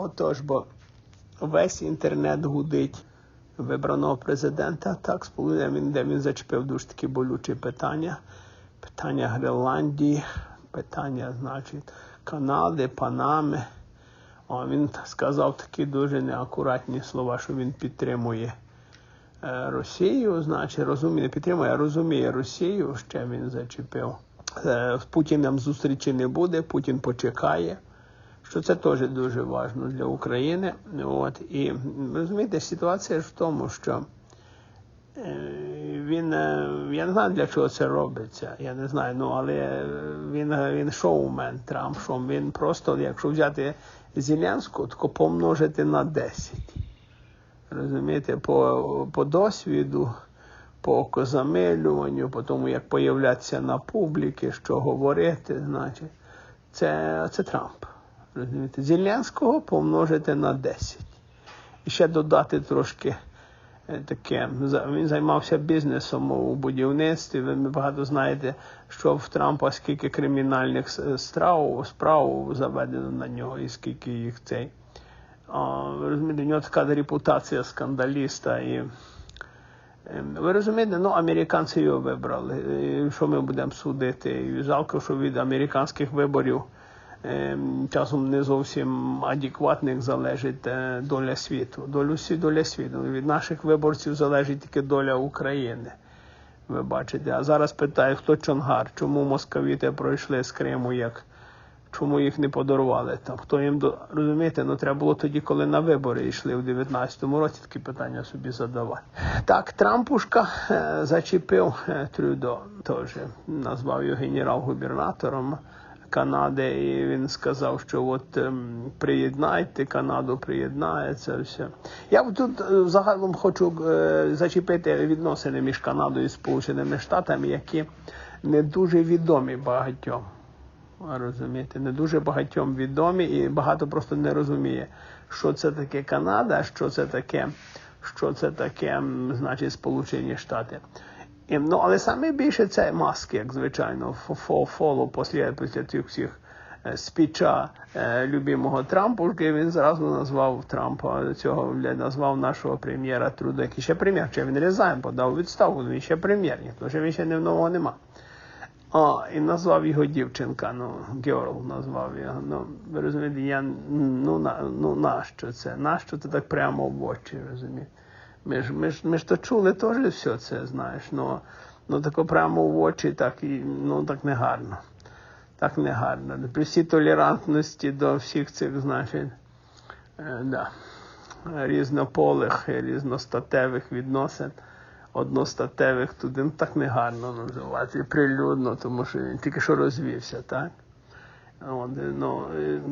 Отож, бо весь інтернет гудить вибраного президента, так, сполучення він, де він зачепив дуже такі болючі питання. Питання Гренландії, питання, значить, Канади, Панами. О, він сказав такі дуже неакуратні слова, що він підтримує е, Росію, значить, розуміє, не підтримує, а розуміє Росію, ще він зачепив. Е, З Путіним зустрічі не буде, Путін почекає. Що це теж дуже важливо для України. От і розумієте, ситуація ж в тому, що е, він е, я не знаю для чого це робиться. Я не знаю, ну але він він шоумен Трамп. Що він просто, якщо взяти Зеленського, то помножити на 10. Розумієте, по, по досвіду, по окозамилюванню, по тому, як появлятися на публіки, що говорити, значить, це, це Трамп. Зеленського помножити на 10. І ще додати трошки е, таке. Він займався бізнесом у будівництві. Ви багато знаєте, що в Трампа скільки кримінальних справ, справ заведено на нього, і скільки їх цей. Ви розумієте, в нього така репутація скандаліста. І, ем, ви розумієте, ну американці його вибрали. І Що ми будемо судити? І жалко, що від американських виборів часом не зовсім адекватних залежить е, доля світу. Долю доля світу. Від наших виборців залежить тільки доля України. Ви бачите, а зараз питаю, хто Чонгар, чому московіти пройшли з Криму як чому їх не подарували там. Хто їм до розумієте, ну треба було тоді, коли на вибори йшли в 19-му році, такі питання собі задавати. Так, Трампушка е, зачепив е, Трюдо, теж назвав його генерал-губернатором. Канади, і він сказав, що от ем, приєднайте Канаду, приєднається все. Я тут е, загалом хочу е, зачепити відносини між Канадою і Сполученими Штатами, які не дуже відомі багатьом розумієте, не дуже багатьом відомі, і багато просто не розуміє, що це таке Канада, що це таке, що це таке, значить, Сполучені Штати. Ну, Але саме більше це маски, як звичайно, фоло після, цих всіх спіча любимого Трампушки, він зразу назвав Трампа цього назвав нашого прем'єра Труда, який ще прем'єр, чи він різайн подав відставку, він ще прем'єр, ніхто ще він ще не нового нема. А, і назвав його дівчинка, ну, Герл назвав його. Ну, ви розумієте, я, ну, на, ну нащо це? Нащо це так прямо в очі, розумієте? Ми ж, ми ж, ми ж то чули теж все це, знаєш, ну, ну тако прямо в очі, так, і, ну, так не гарно. Так не гарно. При всій толерантності до всіх цих, значить, е, да, різнополих, різностатевих відносин одностатевих туди ну, так негарно називати, прилюдно, тому що він тільки що розвівся, так? От, ну,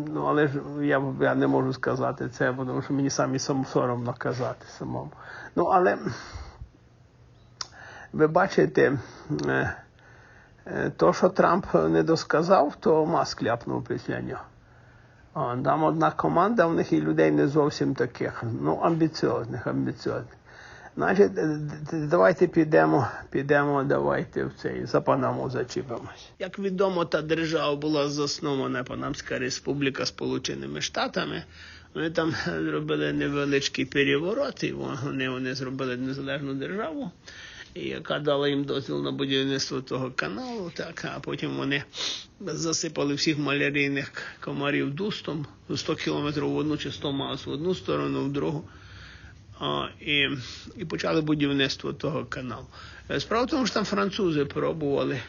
ну, Але ж я я не можу сказати це, тому що мені самі соромно казати самому. Ну, але ви бачите, е, е, то, що Трамп не досказав, то Маск ляпнув після нього. Там одна команда, в них і людей не зовсім таких, ну, амбіціозних, амбіціозних. Значить, давайте підемо, підемо, давайте в цей за Панаму зачіпимось. Як відомо, та держава була заснована Панамська Республіка Сполученими Штатами. Вони там зробили невеличкий переворот, і вони, вони зробили незалежну державу, яка дала їм дозвіл на будівництво того каналу. Так, а потім вони засипали всіх малярійних комарів дустом 100 кілометрів в одну чи 100 маус в одну сторону, в другу. І і почали будівництво того каналу. Е, справа в тому, що там французи пробували,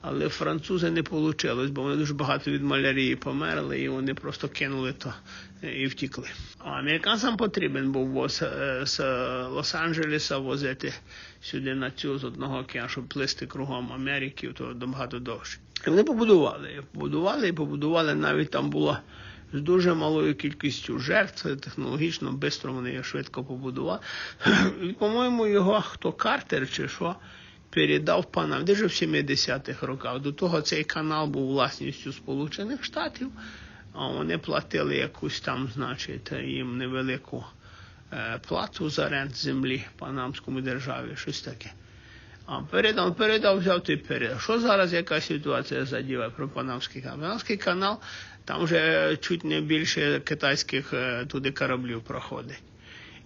але французи не вийшло, бо вони дуже багато від малярії померли, і вони просто кинули то е, і втікли. А американцям потрібен був воз е, з Лос-Анджелеса возити сюди на цю з одного океану, щоб плисти кругом Америки, то багато довше. І вони побудували. Побудували і побудували навіть там було з дуже малою кількістю жертв, технологічно швидко вони його швидко побудували. По-моєму, його хто Картер чи що передав панам, де ж в 70-х роках. До того цей канал був власністю Сполучених Штатів, а вони платили якусь там, значить, їм невелику е, плату за рент землі Панамському державі, щось таке. А передав, передав, взяв той передав. Що зараз яка ситуація заділа про Панамський канал? Панамський канал Там вже чуть не більше китайських е, туди кораблів проходить.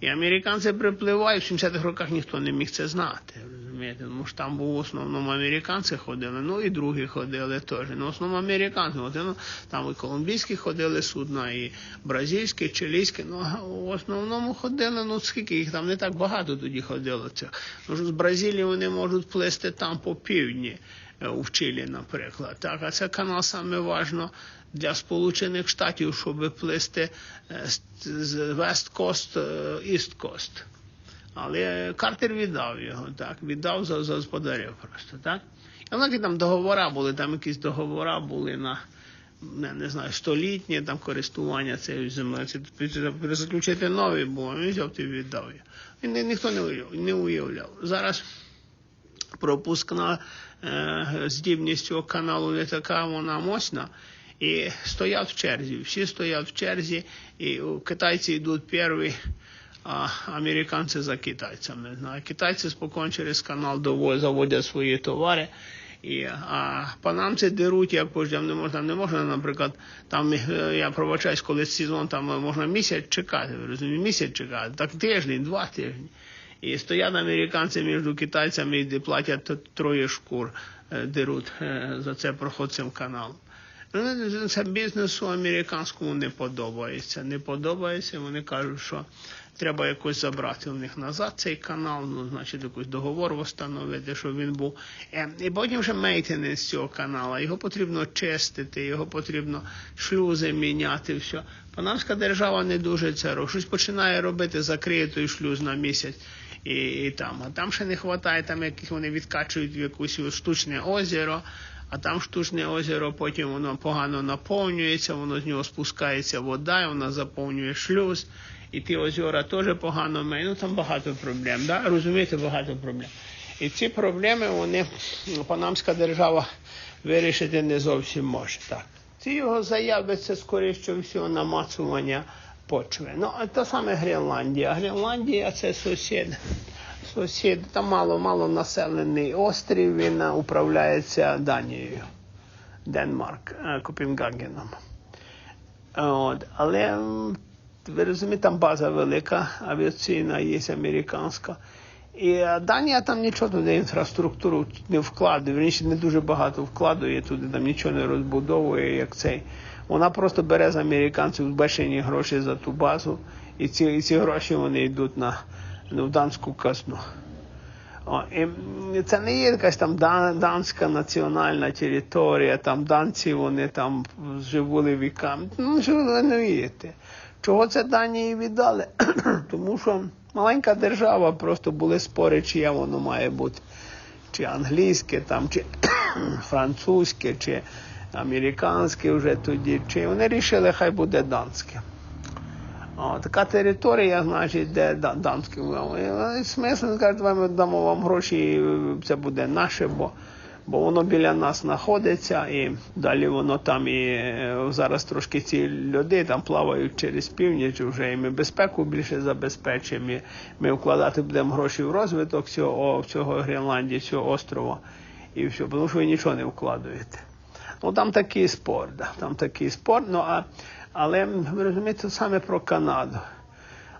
І американці припливають, в 70-х роках ніхто не міг це знати. розумієте, Тому що там був в основному американці ходили, ну і другі ходили теж. Ну, в основному американці. От, ну, там і колумбійські ходили судна, і бразильські, чилійські. Ну, в основному ходили, ну скільки їх там не так багато тоді ходило. Цих. Ну, з Бразилії вони можуть плисти там по півдні. Е, в Чилі, наприклад. Так, А це канал саме важно для Сполучених Штатів, щоб плисти е, з West Coast, е, East Coast. Але Картер віддав його, так, віддав за, за господарів просто. так. І які там договори були, там якісь договори були на не, не знаю, столітнє там користування цією землею. Заключити нові, бо він взяв і віддав його. Він ніхто не уявляв, не уявляв. Зараз пропускна е, здібність цього каналу не така вона мощна. І стоять в черзі. Всі стоять в черзі, і китайці йдуть перші, а американці за китайцями. А китайці спокійно через канал заводять свої товари. І, А панамці деруть, як пождям не можна, не можна, наприклад, там е, я пробачаюсь, коли сезон там можна місяць чекати, розумієте, місяць чекати, так тиждень, два тижні. І стоять американці між китайцями і платять троє шкур, е, деруть е, за це проходцям каналу. Ну, це бізнесу американському не подобається. Не подобається. Вони кажуть, що треба якось забрати у них назад цей канал, ну, значить, якийсь договор встановити, щоб він був. Е, і потім вже мейтенес цього каналу. Його потрібно чистити, його потрібно шлюзи міняти. все. Панамська держава не дуже це робить. Щось починає робити, закриє шлюз на місяць і, і там. А там ще не вистачає, там якісь вони відкачують в якусь штучне озеро. А там штучне озеро, потім воно погано наповнюється, воно з нього спускається вода, і вона заповнює шлюз, і ті озера теж погано мають. Ну там багато проблем. Да? Розумієте, багато проблем. І ці проблеми вони Панамська держава вирішити не зовсім може. Так. Ці його заяви це скоріше всього намацування почви. Ну, а те саме Гренландія. Гренландія це сусід. Сусід, там мало-мало населений острів, він управляється Данією, Денмарк, е, Копенгагеном. От. Але ви розумієте, там база велика, авіаційна, є американська. І Данія там нічого туди інфраструктуру не вкладує, верніше не дуже багато вкладує туди, там нічого не розбудовує, як цей. Вона просто бере з американців збешені гроші за ту базу, і ці і ці гроші вони йдуть на, в данську казну. І Це не є якась там данська національна територія, там данці вони там живули віками. Ну, що ви розумієте? Чого це Данії віддали? Тому що маленька держава, просто були спори, чиє воно має бути. Чи англійське, там, чи французьке, чи американське вже тоді, чи вони вирішили, хай буде данське. Така територія, значить, де данське. Смисл, кажуть, ми дамо вам гроші, і це буде наше, бо бо воно біля нас знаходиться, і далі воно там і е, зараз трошки ці люди там плавають через північ, вже і ми безпеку більше забезпечимо. і Ми вкладати будемо гроші в розвиток цього цього Гренландії, цього острова, і все, тому що ви нічого не вкладуєте. Ну там такий спор, да, там такий спор. Ну а але ви розумієте саме про Канаду.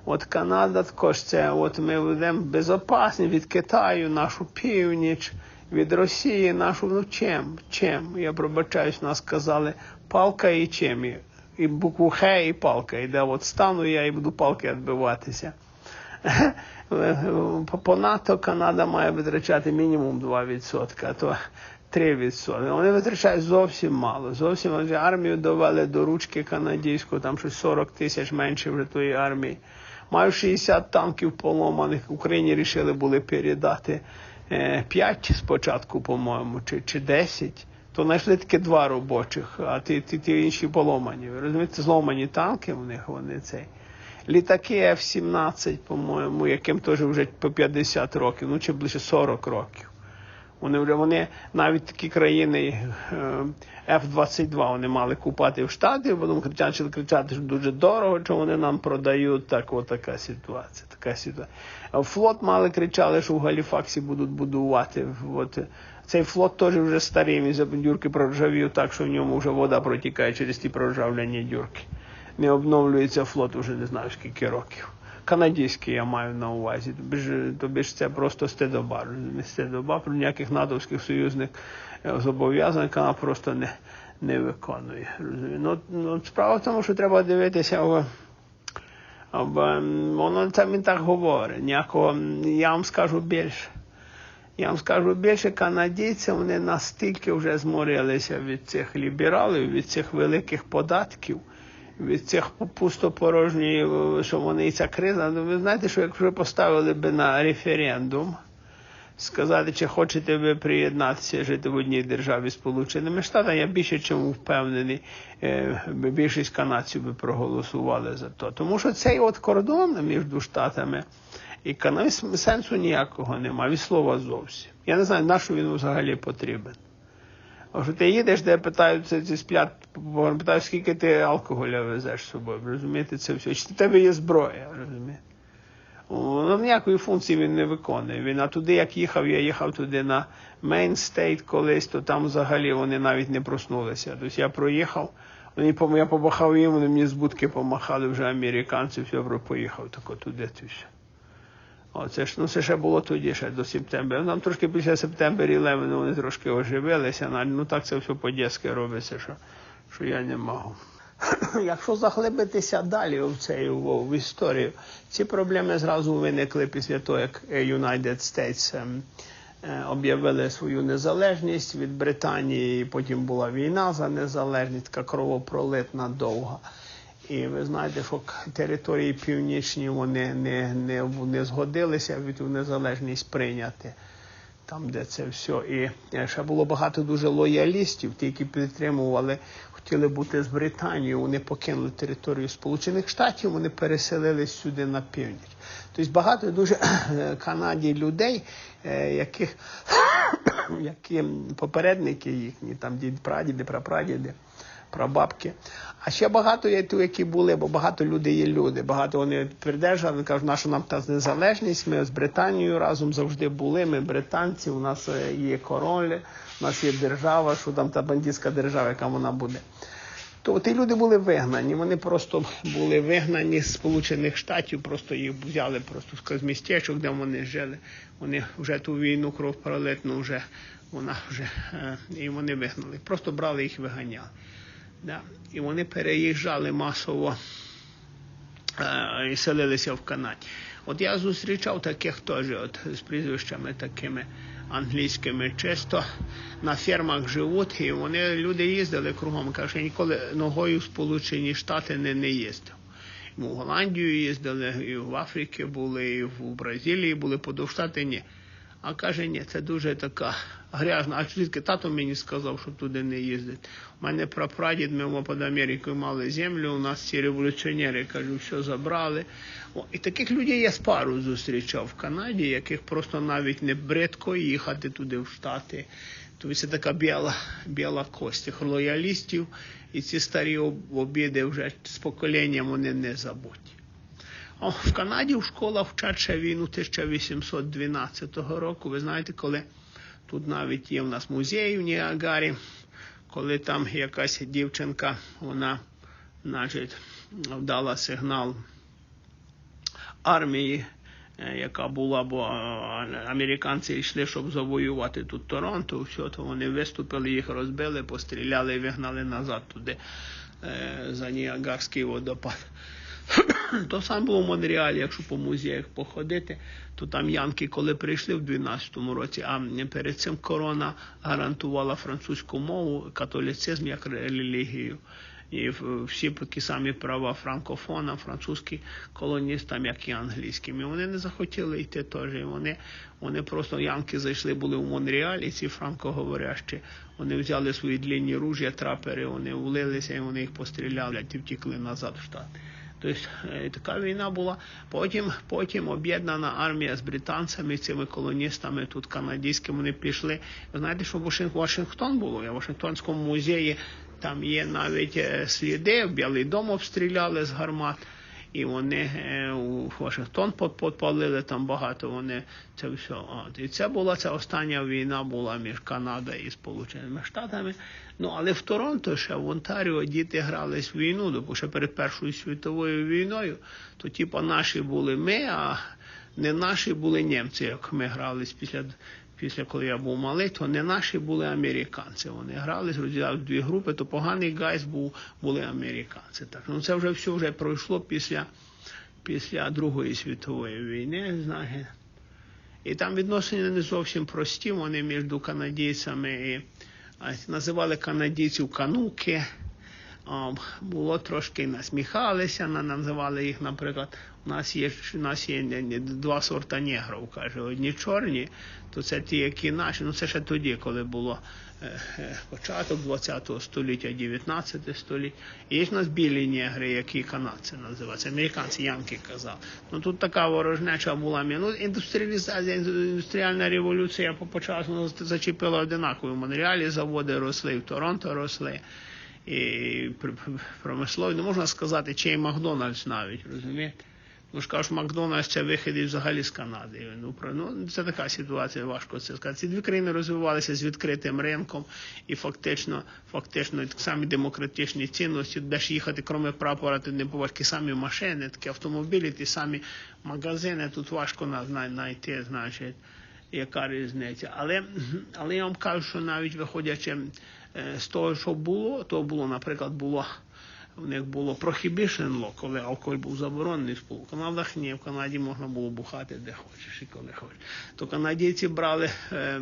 От Канада також це, от ми ведемо безпечні від Китаю, нашу північ, від Росії, нашу ну чим? Чим? Я пробачаюсь, нас сказали палка і чим. І букву Х і палка. І де от стану я і буду палки відбиватися. По НАТО Канада має витрачати мінімум 2%. То 3%. Вони витрачають зовсім мало. Зовсім армію довели до ручки канадійської, там щось 40 тисяч менше вже тої армії. Маю 60 танків поломаних. Україні рішили були передати 5 е, спочатку, по-моєму, чи чи 10. То знайшли тільки два робочих, а ті ті, ті інші поломані. Ви розумієте, зломані танки в них вони цей. Літаки F-17, по-моєму, яким теж вже по 50 років, ну чи ближче 40 років. Вони вони навіть такі країни F-22 е, вони мали купати в Штати, потім почали кричати, що дуже дорого, що вони нам продають. Так, от така ситуація. Така ситуація. Флот мали кричали, що в Галіфаксі будуть будувати. От Цей флот теж вже старий, він дюрки проржавів так, що в ньому вже вода протікає через ті проржавлені дюрки. Не обновлюється флот уже не знаю скільки років. Канадський я маю на увазі. Тобі ж, це просто стедоба. Не стедоба, про ніяких натовських союзних зобов'язань Канада просто не не виконує. Ну, ну, Справа в тому, що треба дивитися, в, в, воно там він так говорить. Ніякого, я вам скажу більше. Я вам скажу більше, канадійці вони настільки вже зморилися від цих лібералів, від цих великих податків, від цих пустопорожніх, що вони ця криза. Ну, ви знаєте, що якщо поставили би на референдум, сказати, чи хочете ви приєднатися жити в одній державі Сполученими Штатами, я більше чим впевнений, більшість канадців би проголосували за то. Тому що цей от кордон між штатами і Канаді сенсу ніякого немає, від слова зовсім. Я не знаю, на що він взагалі потрібен. А що ти їдеш, де питають ці сплят, питають, скільки ти алкоголя везеш з собою. Розумієте, це все. Чи в тебе є зброя, розумієте? Ну, ніякої функції він не виконує. Він а туди, як їхав, я їхав туди на Мейн Стейт колись, то там взагалі вони навіть не проснулися. Тобто я проїхав, вони я побахав їм, вони мені з будки помахали вже американці, все поїхав тако туди. Все. О, це ж ну це ще було тоді, ще до септембра. Нам трошки після септембра 11 вони трошки оживилися, ну так це все по-дєски робиться, що, що я не можу. Якщо заглибитися далі в цей в, історію, ці проблеми зразу виникли після того, як United States об'явили свою незалежність від Британії, і потім була війна за незалежність, така кровопролитна довга. І ви знаєте, що території північні вони не не, не згодилися від незалежність прийняти там, де це все. І ще було багато дуже лоялістів, ті, які підтримували, хотіли бути з Британією. Вони покинули територію Сполучених Штатів, вони переселились сюди на північ. Тобто багато дуже Канаді людей, яких які попередники їхні, там дід, прадіди, прапрадіди прабабки. А ще багато є ту, які були, бо багато людей є люди. Багато вони придержали, кажуть, наша нам та незалежність. Ми з Британією разом завжди були. Ми британці, у нас е, є король, у нас є держава, що там та бандитська держава, яка вона буде. То ті люди були вигнані. Вони просто були вигнані з Сполучених Штатів, просто їх взяли просто з містечок, де вони жили. Вони вже ту війну кров пролитну вже вона вже е, і вони вигнали. Просто брали їх, виганяли. Да. І вони переїжджали масово е, і селилися в Канаді. От я зустрічав таких теж от, з прізвищами такими англійськими, чисто на фермах живуть, і вони люди їздили кругом. Кажуть, ніколи ногою в Сполучені Штати не, не їздив. І в Голландію їздили, і в Африці були, і в Бразилії були, подовж штати ні. А каже, ні, це дуже така грязна. А звідки тато мені сказав, що туди не їздить. У мене прапрадід, ми під Америкою мали землю, у нас ці революціонери, кажу, все забрали. О, І таких людей я з пару зустрічав в Канаді, яких просто навіть не бридко їхати туди в Штати. Тобто це така біла біла кость тих лоялістів, і ці старі обіди вже з поколінням вони не забудь. О, в Канаді в школах вчать війну 1812 року. Ви знаєте, коли тут навіть є в нас музей в Ніагарі, коли там якась дівчинка, вона значить, вдала сигнал армії, яка була, бо американці йшли, щоб завоювати тут Торонто, все, то вони виступили, їх розбили, постріляли і вигнали назад туди за Ніагарський водопад. То саме було в Монреалі, якщо по музеях походити, то там янки, коли прийшли в 12-му році, а перед цим корона гарантувала французьку мову, католіцизм як релігію. І всі такі самі права франкофона, французькі колоністам, як і англійським. І вони не захотіли йти теж. І Вони вони просто янки зайшли, були в Монреаль, і ці франкоговорящі. Вони взяли свої длінні ружя, трапери, вони влилися і вони їх постріляли, і втікли назад в Штати. Тобто така війна була. Потім потім об'єднана армія з британцями, цими колоністами тут канадськими, вони пішли. Знаєте, що Вашингтон було? Я в Вашингтонському музеї там є навіть сліди, Білий дом обстріляли з гармат. І вони е, у Вашингтон подпалили там багато. Вони це все. От. І це була ця остання війна була між Канадою і Сполученими Штатами. Ну але в Торонто ще в Онтаріо діти грались в війну, бо ще перед Першою світовою війною, то типа наші були ми, а не наші були німці, як ми грались після. Після коли я був малий, то не наші були американці. Вони грали, розділяли дві групи, то поганий гайс був, були американці. Так, ну це вже все вже пройшло після, після Другої світової війни, знаєте. І там відносини не зовсім прості, вони між канадійцями і називали канадійців кануки. Було трошки насміхалися, називали їх, наприклад, у нас є, у нас є два сорта негрів, каже, одні чорні, то це ті, які наші. Ну це ще тоді, коли було е, е, початок 20 століття, 19 століття. І ж у нас білі негри, які канадці називаються, американці янки казав. Ну тут така ворожнеча була. Ну, індустріалізація, індустріальна революція почалася, ну, зачепила одинаково. В Монреалі заводи росли, в Торонто росли і пр- пр- промислові. Не можна сказати, чий Макдональдс навіть, розумієте? Ну ж кажуть, Макдональдс це вихід взагалі з Канади. Ну, про, ну, це така ситуація, важко це сказати. Ці дві країни розвивалися з відкритим ринком і фактично, фактично так самі демократичні цінності, де ж їхати, крім прапора, ти не буваєш ті самі машини, такі автомобілі, ті самі магазини, тут важко на- знайти, значить яка різниця. Але, але я вам кажу, що навіть виходячи е, з того, що було, то було, наприклад, було. В них було prohibition law, коли алкоголь був заборонений в Сполучених Канадах, ні, в Канаді можна було бухати де хочеш і коли хочеш. То канадійці брали е,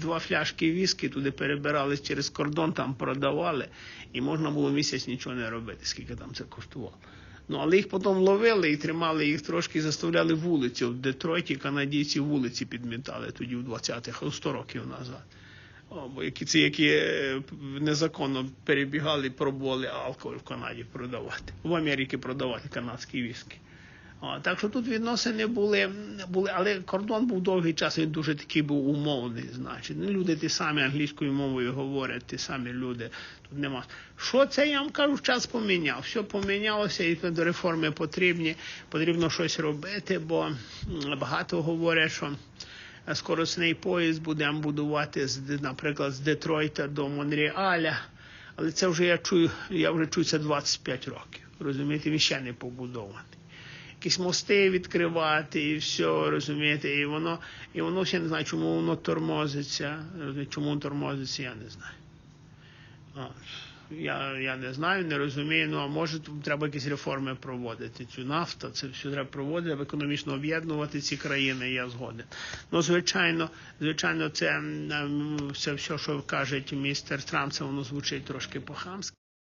два фляшки віскі, туди перебирались через кордон, там продавали, і можна було місяць нічого не робити, скільки там це коштувало. Ну, але їх потім ловили і тримали їх трошки, заставляли вулицю. В Детройті канадійці вулиці підмітали тоді в 20-х, 100 років назад. О, які ці, які е, незаконно перебігали пробували алкоголь в Канаді продавати. В Америці продавати канадські віскі. О, так що тут відносини були, були, але кордон був довгий час, він дуже такий був умовний, значить. Ну, люди ті самі англійською мовою говорять, ті самі люди. Тут нема. Що це я вам кажу, час поміняв. Все помінялося, і тут реформи потрібні, потрібно щось робити, бо багато говорять, що скоросний поїзд будемо будувати, з, наприклад, з Детройта до Монреаля. Але це вже я чую, я вже чую це 25 років. Розумієте, він ще не побудований якісь мости відкривати і все, розумієте, і воно, і воно ще не знаю, чому воно тормозиться. Чому тормозиться, я не знаю. Я, я не знаю, не розумію. Ну а може треба якісь реформи проводити. Цю нафта, це все треба проводити, економічно об'єднувати ці країни, я згоден. Ну, звичайно, звичайно, це, м, м, це все, що каже містер Трамп, це воно звучить трошки по-хамськи.